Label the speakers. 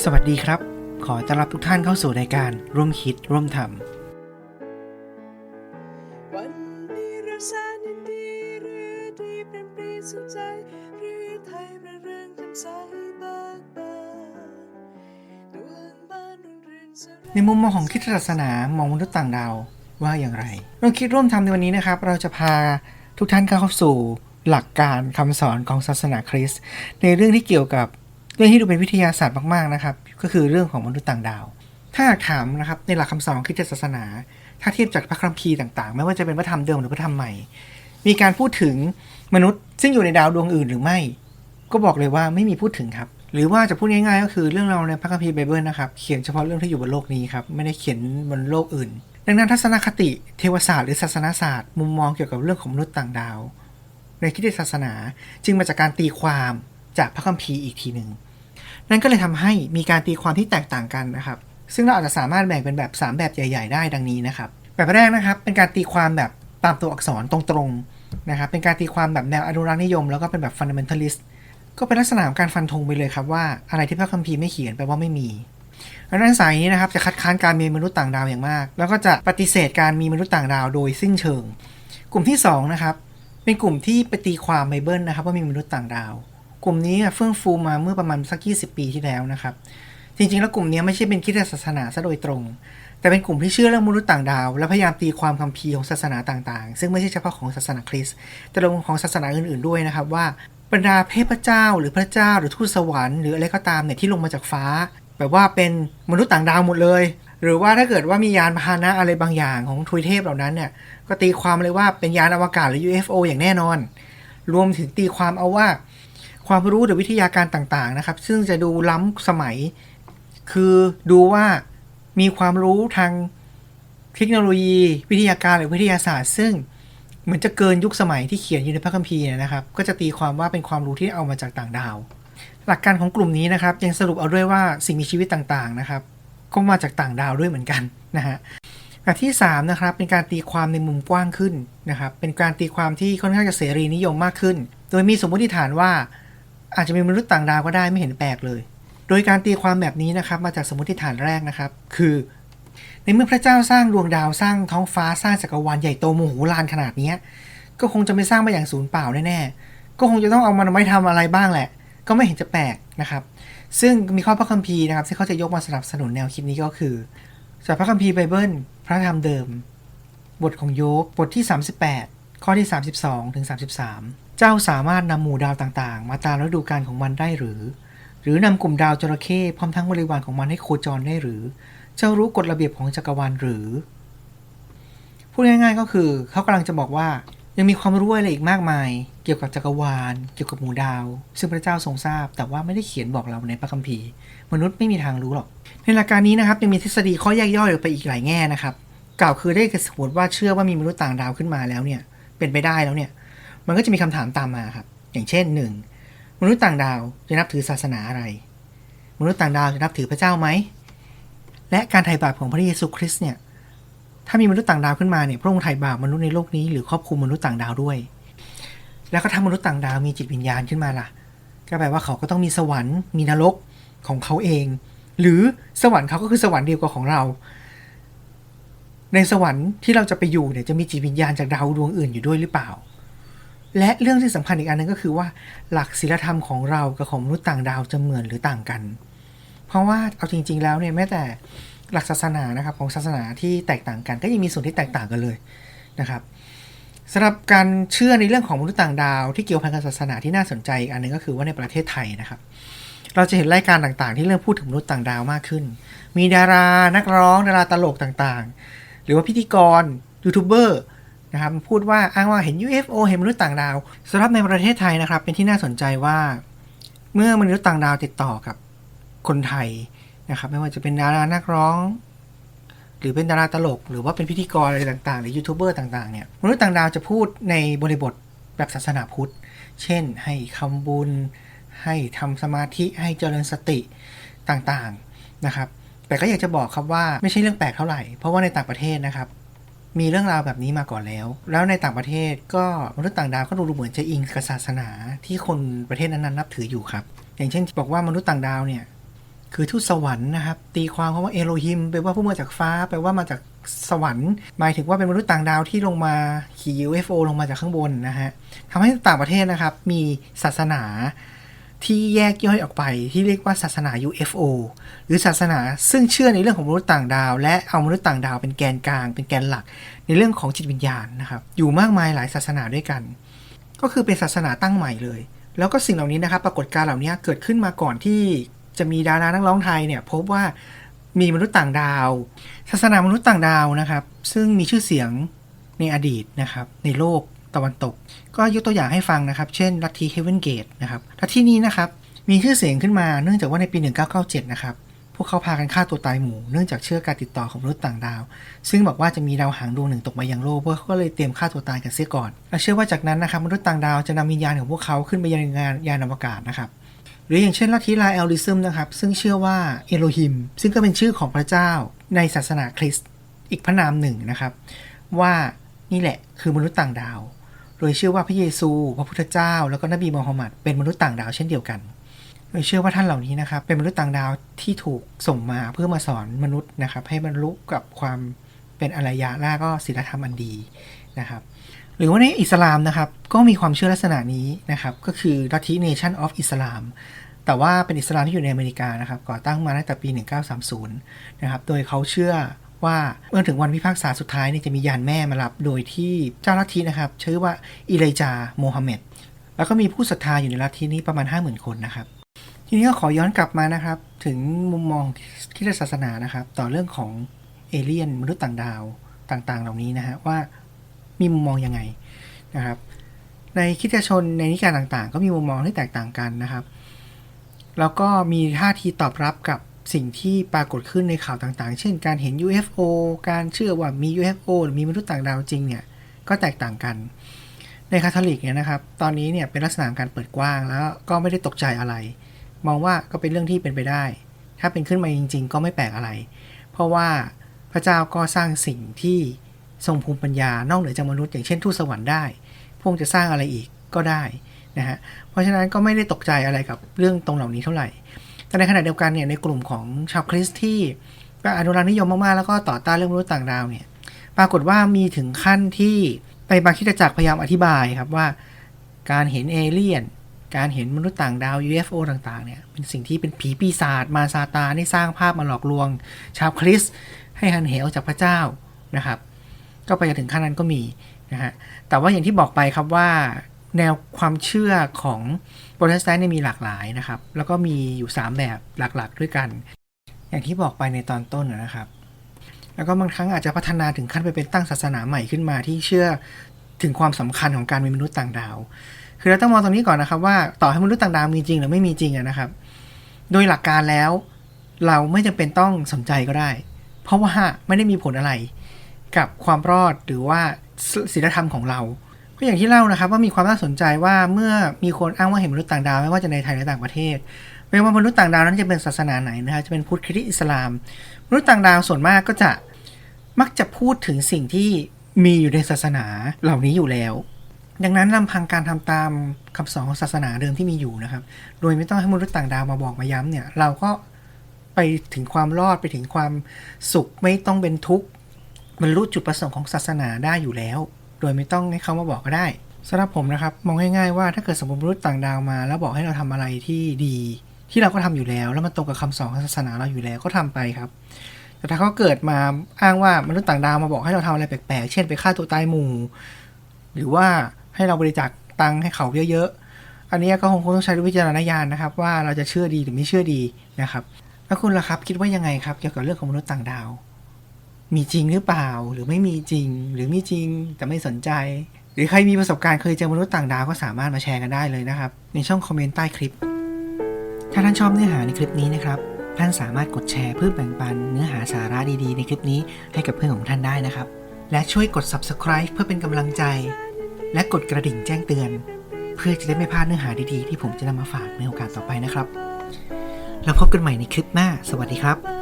Speaker 1: สวัสดีครับ ขอต้อนรับทุกท่านเข้าสู่รายการร่วมคิดร่วมท
Speaker 2: วันนี้เราแสนยินดีเรือดีเปลี่ยนปรีสุขใจเรือไทยระเริงแจ่มใสเบิกบานดวงบ้านรุ่งเรืองสำ
Speaker 1: ในมุมมองของคริดศาสนามองมนุษย์ต่างดาวว่าอย่างไรร่วมคิดร่วมทำในวันนี้นะครับ เราจะพาทุกท่านเข้าสู่หลักการคำสอนของศาสนาคริสต์ในเรื่องที่เกี่ยวกับ เรื่องที่ดูเป็นวิทยาศาสตร์มากๆนะครับ ก็คือเรื่องของมนุษย์ต่างดาว ถ้าถามนะครับในหลักคำสอนคริสตศาสนา ถ้าเทียบจากพระคัมภีร์ต่างๆ ไม่ว่าจะเป็นพระธรรมเดิมหรือพระธรรมใหม่ มีการพูดถึงมนุษย์ซึ่งอยู่ในดาวดวงอื่นหรือไม่ ก็บอกเลยว่าไม่มีพูดถึงครับ หรือว่าจะพูดง่ายๆก็คือเรื่องเราในพระคัมภีร์ไบเบิลนะครับ เขียนเฉพาะเรื่องที่อยู่บนโลกนี้ครับ ไม่ได้เขียนบนโลกอื่น ดังนั้นทัศนคติเทวศาสตร์หรือศาสนาศาสตร์ มุมมองเกี่ยวกับเรื่องของมนุษย์ต่างดาว ในคริสตศาสนาจึงมาจากการตีความ จากพระคัมภีร์อีกทีหนึ่งนั่นก็เลยทำให้มีการตีความที่แตกต่างกันนะครับ ซึ่งเราอาจจะสามารถแบ่งเป็นแบบ 3 แบบใหญ่ ๆ ได้ดังนี้นะครับ แบบแรกนะครับ เป็นการตีความแบบตามตัวอักษรตรงๆนะครับ เป็นการตีความแบบแนวอนุรักษ์นิยม แล้วก็เป็นแบบ fundamentalist ก็เป็นลักษณะของการฟันธงไปเลยครับว่าอะไรที่พระคัมภีร์ไม่เขียนแปลว่าไม่มีดังนั้นสายนี้นะครับจะคัดค้านการมีมนุษย์ต่างดาวอย่างมาก แล้วก็จะปฏิเสธการมีมนุษย์ต่างดาวโดยสิ้นเชิง กลุ่มที่สองนะครับเป็นกลุ่มที่ไปตีความไบเบิลนะครับว่ามีมนุษย์ต่างดาว กลุ่มนี้เฟื่องฟูมาเมื่อประมาณสัก 20 ปีที่แล้วนะครับ จริงๆ แล้วกลุ่มนี้ไม่ใช่เป็นคริสตศาสนาซะโดยตรง แต่เป็นกลุ่มที่เชื่อเรื่องมนุษย์ต่างดาว และพยายามตีความคัมภีร์ของศาสนาต่างๆ ซึ่งไม่ใช่เฉพาะของศาสนาคริสต์แต่รวมของศาสนาอื่นๆด้วยนะครับว่าบรรดาเทพเจ้า หรือพระเจ้า หรือทูตสวรรค์หรืออะไรก็ตามเนี่ยที่ลงมาจากฟ้า แบบว่าเป็นมนุษย์ต่างดาวหมดเลย หรือว่าถ้าเกิดว่ามียานพาหนะอะไรบางอย่างของทวยเทพเหล่านั้นเนี่ยก็ตีความเลยว่าเป็นยานอวกาศหรือ UFO อย่างแน่นอน รวมถึงตีความเอาว่า ความรู้หรือวิทยาการต่างๆนะครับ ซึ่งจะดูล้ำสมัย คือดูว่ามีความรู้ทางเทคโนโลยี วิทยาการหรือวิทยาศาสตร์ ซึ่งเหมือนจะเกินยุคสมัยที่เขียนอยู่ในพระคัมภีร์นะครับ ก็จะตีความว่าเป็นความรู้ที่เอามาจากต่างดาว หลักการของกลุ่มนี้นะครับ ยังสรุปเอาด้วยว่าสิ่งมีชีวิตต่างๆนะครับ ก็มาจากต่างดาวด้วยเหมือนกันนะฮะแบบที่3นะครับเป็นการตีความในมุมกว้างขึ้นนะครับ เป็นการตีความที่ค่อนข้างจะเสรีนิยมมากขึ้น โดยมีสมมติฐานว่า อาจจะมีมนุษย์ต่างดาวก็ได้ไม่เห็นแปลกเลย โดยการตีความแบบนี้นะครับ มาจากสมมติฐานแรกนะครับ คือ ในเมื่อพระเจ้าสร้างดวงดาวสร้างท้องฟ้าสร้างจักรวาลใหญ่โตโมโหลานขนาดนี้ก็คงจะไม่สร้างมาอย่างศูนย์เปล่าแน่ๆก็คงจะต้องเอามันไว้ทำอะไรบ้างแหละ ก็ไม่เห็นจะแปลกนะครับ ซึ่งมีข้อพระคัมภีร์นะครับที่เขาจะยกมาสนับสนุนแนวคิดนี้ก็คือ จากพระคัมภีร์ไบเบิลพระธรรมเดิม บทของโยบบทที่ 38 ข้อที่ 32ถึง33 เจ้าสามารถนำหมู่ดาวต่างๆ มาตามฤดูกาลของมันได้หรือ หรือนำกลุ่มดาวจระเข้พร้อมทั้งบริวารของมันให้โคจรได้หรือ เจ้ารู้กฎระเบียบของจักรวาลหรือ พูดง่ายๆก็คือเขากำลังจะบอกว่ายังมีความรู้อะไรอีกมากมาย เกี่ยวกับจักรวาล เกี่ยวกับหมู่ดาว ซึ่งพระเจ้าทรงทราบ แต่ว่าไม่ได้เขียนบอกเราในพระคัมภีร์ มนุษย์ไม่มีทางรู้หรอก ในหลักการนี้นะครับยังมีทฤษฎีข้อแยกย่อยออกไปอีกหลายแง่นะครับ กล่าวคือได้สมมติว่าเชื่อว่ามีมนุษย์ต่างดาวขึ้นมาแล้วเนี่ย เป็นไปได้แล้วเนี่ย มันก็จะมีคำถามตามมาครับ อย่างเช่นหนึ่งมนุษย์ต่างดาวจะนับถือศาสนาอะไร มนุษย์ต่างดาวจะนับถือพระเจ้าไหม และการไถ่บาปของพระเยซูคริสต์เนี่ย ถ้ามีมนุษย์ต่างดาวขึ้นมาเนี่ย พระองค์ไถ่บาปมนุษย์ในโลกนี้หรือครอบคลุมมนุษย์ต่างดาวด้วย แล้วก็ถ้ามนุษย์ต่างดาวมีจิตวิญญาณขึ้นมาล่ะ ก็แปลว่าเขาก็ต้องมีสวรรค์ มีนรกของเขาเอง หรือสวรรค์เขาก็คือสวรรค์เดียวกับของเรา ในสวรรค์ที่เราจะไปอยู่เนี่ยจะมีจิตวิญญาณจากดาวดวงอื่นอยู่ด้วยหรือเปล่า และเรื่องที่สำคัญอีกอันหนึงก็คือว่าหลักศีลธรรมของเรากับของมนุษย์ต่างดาวจะเหมือนหรือต่างกัน เพราะว่าเอาจริง ๆ แล้วเนี่ยแม้แต่หลักศาสนานะครับของศาสนาที่แตกต่างกัน ก็ยังมีส่วนที่แตกต่างกันเลยนะครับสำหรับการเชื่อในเรื่องของมนุษย์ต่างดาว ที่เกี่ยวพันกับศาสนาที่น่าสนใจอีกอันหนึงก็คือว่าในประเทศไทยนะครับ เราจะเห็นรายการต่างๆ ที่เริ่มพูดถึงมนุษย์ต่างดาวมากขึ้น มีดารานักร้องดาราตลกต่างๆ หรือว่าพิธีกรยูทูบเบอร์ นะครับพูดว่าอ้างว่าเห็น UFO เห็นมนุษย์ต่างดาวสำหรับในประเทศไทยนะครับ เป็นที่น่าสนใจว่า เมื่อมนุษย์ต่างดาวติดต่อกับคนไทยนะครับ ไม่ว่าจะเป็นดารานักร้อง หรือเป็นดาราตลก หรือว่าเป็นพิธีกรอะไรต่างๆ หรือยูทูบเบอร์ต่างๆเนี่ยมนุษย์ต่างดาวจะพูดในบริบทแบบศาสนาพุทธ เช่น ให้คำบุญ ให้ทำสมาธิให้เจริญสติต่างๆนะครับแต่ก็อยากจะบอกครับว่าไม่ใช่เรื่องแปลกเท่าไหร่ เพราะว่าในต่างประเทศนะครับ มีเรื่องราวแบบนี้มาก่อนแล้ว แล้วในต่างประเทศก็มนุษย์ต่างดาวก็ดูเหมือนจะอิงกับศาสนาที่คนประเทศนั้นๆนับถืออยู่ครับ อย่างเช่นบอกว่ามนุษย์ต่างดาวเนี่ยคือทูตสวรรค์นะครับ ตีความคำว่าเอโลฮิมแปลว่าผู้มาจากฟ้าแปลว่ามาจากสวรรค์ หมายถึงว่าเป็นมนุษย์ต่างดาวที่ลงมาขี่ UFO ลงมาจากข้างบนนะฮะทำให้ต่างประเทศนะครับ มีศาสนา ที่แยกย่อยออกไปที่เรียกว่าศาสนา UFO หรือศาสนาซึ่งเชื่อในเรื่องของมนุษย์ต่างดาว และเอามนุษย์ต่างดาวเป็นแกนกลาง เป็นแกนหลัก ในเรื่องของจิตวิญญาณนะครับอยู่มากมายหลายศาสนาด้วยกัน ก็คือเป็นศาสนาตั้งใหม่เลย แล้วก็สิ่งเหล่านี้นะครับ ปรากฏการณ์เหล่านี้เกิดขึ้นมาก่อนที่จะมีดารานักร้องไทยเนี่ยพบว่ามีมนุษย์ต่างดาว ศาสนามนุษย์ต่างดาวนะครับ ซึ่งมีชื่อเสียงในอดีตนะครับในโลก ตะวันตก ก็ยกตัวอย่างให้ฟังนะครับ เช่นลัทธิเฮเวนเกตนะครับลัทธินี้นะครับมีชื่อเสียงขึ้นมาเนื่องจากว่าในปี 1997 นะครับ พวกเขาพากันฆ่าตัวตายหมู่ เนื่องจากเชื่อการติดต่อของมนุษย์ต่างดาว ซึ่งบอกว่าจะมีดาวหางดวงหนึ่งตกมายังโลกพวกเขาก็เลยเตรียมฆ่าตัวตายกันเสียก่อนและเชื่อว่าจากนั้นนะครับมนุษย์ต่างดาวจะนำวิญญาณของพวกเขาขึ้นไปยังงานยานอวกาศนะครับ หรืออย่างเช่นลัทธิลาเอลลิซึมนะครับ ซึ่งเชื่อว่าเอโลฮิม ซึ่งก็เป็นชื่อของพระเจ้า ในศาสนาคริสต์อีกพระนามหนึ่งนะครับ ว่านี่แหละคือมนุษย์ต่างดาว โดยเชื่อว่าพระเยซู พระพุทธเจ้า แล้วก็นบีมูฮัมหมัดเป็นมนุษย์ต่างดาวเช่นเดียวกัน โดยเชื่อว่าท่านเหล่านี้นะครับเป็นมนุษย์ต่างดาวที่ถูกส่งมาเพื่อมาสอนมนุษย์นะครับให้บรรลุกับความเป็นอารยะและก็ศีลธรรมอันดีนะครับหรือว่าในอิสลามนะครับก็มีความเชื่อลักษณะนี้นะครับก็คือลัทธิ Nation of Islam แต่ว่าเป็นอิสลามที่อยู่ในอเมริกานะครับก่อตั้งมาตั้งแต่ปี 1930 นะครับ โดยเขาเชื่อ ว่าเมื่อถึงวันพิพากษาสุดท้ายเนี่ยจะมียานแม่มารับ โดยที่เจ้าลัทธินะครับชื่อว่าอิเลจาโมฮัมเหม็ดแล้วก็มีผู้ศรัทธาอยู่ในลัทธินี้ประมาณ 50,000 คนนะครับ ทีนี้ก็ขอย้อนกลับมานะครับ ถึงมุมมองคริสตศาสนานะครับ ต่อเรื่องของเอเลี่ยนมนุษย์ต่างดาวต่างๆ เหล่านี้นะฮะว่ามีมุมมองยังไงนะครับ ในคริสตชนในนิกายต่างๆ ก็มีมุมมองที่แตกต่างกันนะครับ แล้วก็มีท่าทีตอบรับกับ สิ่งที่ปรากฏขึ้นในข่าวต่างๆ เช่น การเห็น UFO การเชื่อว่ามี UFO หรือมีมนุษย์ต่างดาวจริงเนี่ย ก็แตกต่างกัน ในคาทอลิกเนี่ยนะครับ ตอนนี้เนี่ยเป็นลักษณะการเปิดกว้างแล้วก็ไม่ได้ตกใจอะไร มองว่าก็เป็นเรื่องที่เป็นไปได้ ถ้าเป็นขึ้นมาจริง ๆ ก็ไม่แปลกอะไร เพราะว่าพระเจ้าก็สร้างสิ่งที่ทรงภูมิปัญญานอกเหนือจากมนุษย์อย่างเช่นทูตสวรรค์ได้ พวกจะสร้างอะไรอีกก็ได้นะฮะ เพราะฉะนั้นก็ไม่ได้ตกใจอะไรกับเรื่องตรงเหล่านี้เท่าไหร่ แต่ในขณะเดียวกันเนี่ยในกลุ่มของชาวคริสต์ที่ก็อนุรักษ์นิยมมากๆ แล้วก็ต่อต้านเรื่องมนุษย์ต่างดาวเนี่ย ปรากฏว่ามีถึงขั้นที่ในบางคริสตจักรพยายามอธิบายครับว่า การเห็นเอเลี่ยน การเห็นมนุษย์ต่างดาว UFO ต่างๆเนี่ยเป็นสิ่งที่เป็นผีปีศาจมาซาตานที่สร้างภาพมาหลอกลวง ชาวคริสต์ให้หันเหออกจากพระเจ้านะครับ ก็ไปถึงขั้นนั้นก็มีนะฮะแต่ว่าอย่างที่บอกไปครับว่า แนวความเชื่อของโปรเตสแตนต์เนี่มีหลากหลายนะครับ แล้วก็มีอยู่ 3 แบบหลักๆ ด้วยกัน อย่างที่บอกไปในตอนต้นนะครับ แล้วก็บางครั้งอาจจะพัฒนาถึงขั้นไปเป็นตั้งศาสนาใหม่ขึ้นมาที่เชื่อถึงความสำคัญของการมีมนุษย์ต่างดาว คือเราต้องมองตรงนี้ก่อนนะครับ ว่าต่อให้มนุษย์ต่างดาวมีจริงหรือไม่มีจริงอะนะครับ โดยหลักการแล้ว เราไม่จำเป็นต้องสนใจก็ได้ เพราะว่าไม่ได้มีผลอะไร กับความรอดหรือว่าศีลธรรมของเรา ก็อย่างที่เล่านะครับว่ามีความน่าสนใจว่าเมื่อมีคนอ้างว่าเห็นมนุษย์ต่างดาวไม่ว่าจะในไทยหรือต่างประเทศไม่ว่ามนุษย์ต่างดาวนั้นจะเป็นศาสนาไหนนะครับจะเป็นพุทธคริสต์อิสลาม มนุษย์ต่างดาวส่วนมากก็จะมักจะพูดถึงสิ่งที่มีอยู่ในศาสนาเหล่านี้อยู่แล้ว ดังนั้นลำพังการทำตามคำสอนของศาสนาเดิมที่มีอยู่นะครับ โดยไม่ต้องให้มนุษย์ต่างดาวมาบอกมาย้ำเนี่ย เราก็ไปถึงความรอดไปถึงความสุขไม่ต้องเป็นทุกข์บรรลุจุดประสงค์ของศาสนาได้อยู่แล้ว โดยไม่ต้องให้เขามาบอกก็ได้สำหรับผมนะครับมองง่ายๆว่าถ้าเกิดสมมติมนุษย์ต่างดาวมา แล้วบอกให้เราทำอะไรที่ดี ที่เราก็ทำอยู่แล้ว แล้วมันตรงกับคำสอนศาสนาเราอยู่แล้วก็ทำไปครับ แต่ถ้าเขาเกิดมาอ้างว่ามนุษย์ต่างดาวมาบอกให้เราทำอะไรแปลกๆ เช่นไปฆ่าตัวตายหมู่ หรือว่าให้เราบริจาคตังค์ให้เขาเยอะๆ อันนี้ก็คงต้องใช้วิจารณญาณนะครับ ว่าเราจะเชื่อดีหรือไม่เชื่อดีนะครับแล้วคุณล่ะครับคิดว่ายังไงครับเกี่ยวกับเรื่องของมนุษย์ต่างดาว มีจริงหรือเปล่าหรือไม่มีจริง หรือมีจริงแต่ไม่สนใจ หรือใครมีประสบการณ์เคยเจอมนุษย์ต่างดาวก็สามารถมาแชร์กันได้เลยนะครับ ในช่องคอมเมนต์ใต้คลิป ถ้าท่านชอบเนื้อหาในคลิปนี้นะครับท่านสามารถกดแชร์เพื่อแบ่งปันเนื้อหาสาระดีๆ ในคลิปนี้ให้กับเพื่อนของท่านได้นะครับ และช่วยกด subscribe เพื่อเป็นกำลังใจ และกดกระดิ่งแจ้งเตือน เพื่อจะได้ไม่พลาดเนื้อหาดีๆ ที่ผมจะนำมาฝากในโอกาสต่อไปนะครับ แล้วพบกันใหม่ในคลิปหน้า สวัสดีครับ